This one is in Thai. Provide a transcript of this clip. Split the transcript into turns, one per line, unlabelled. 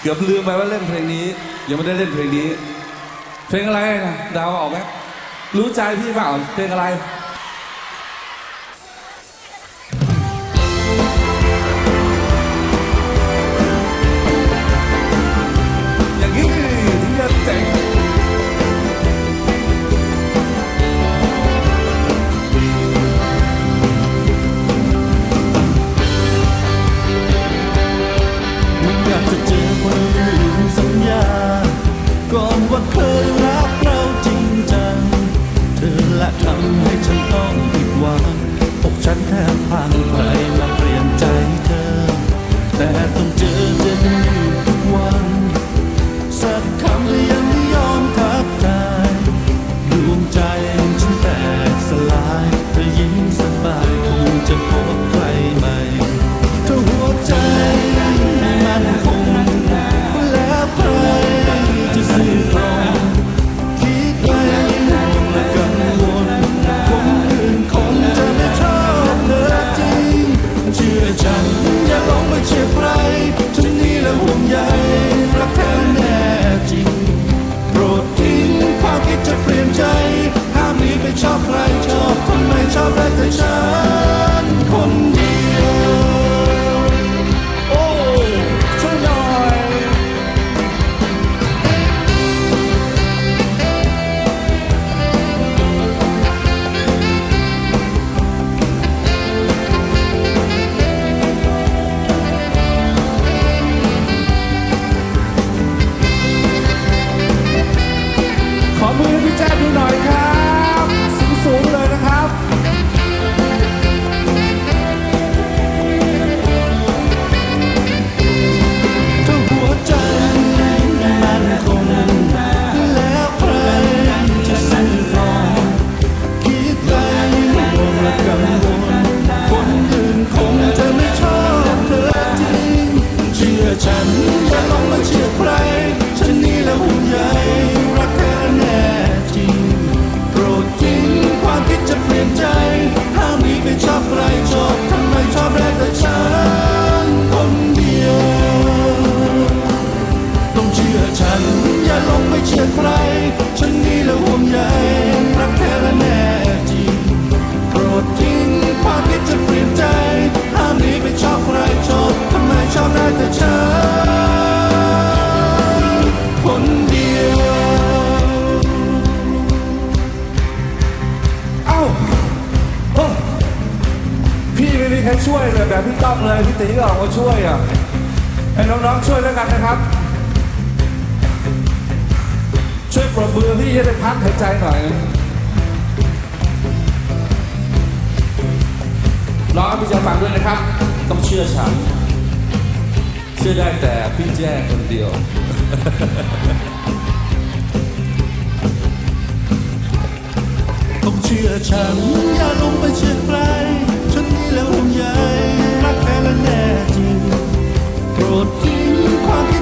เกือบลืมไปว่าเล่นเพลงนี้ ยังไม่ได้เล่นเพลงนี้ เพลงอะไรนะดาวออกไหมรู้ใจพี่เปล่าเพลงอะไร
ช่วยเลยแบ
บพี่ต้อมเลยพี่ตีก็ออกมาช่วยอะให้น้องๆช่วยแล้วกันนะครับ ช่วยปรบมือพี่จะได้พักหายใจหน่อยน้องพี่จะฟังด้วยนะครับ ต้องเชื่อฉัน เชื่อได้แต่พี่แจ้คนเดียว
ต้องเชื่อฉันอย่าลงไปเชื่อใคร โปรดทิ้งความคิด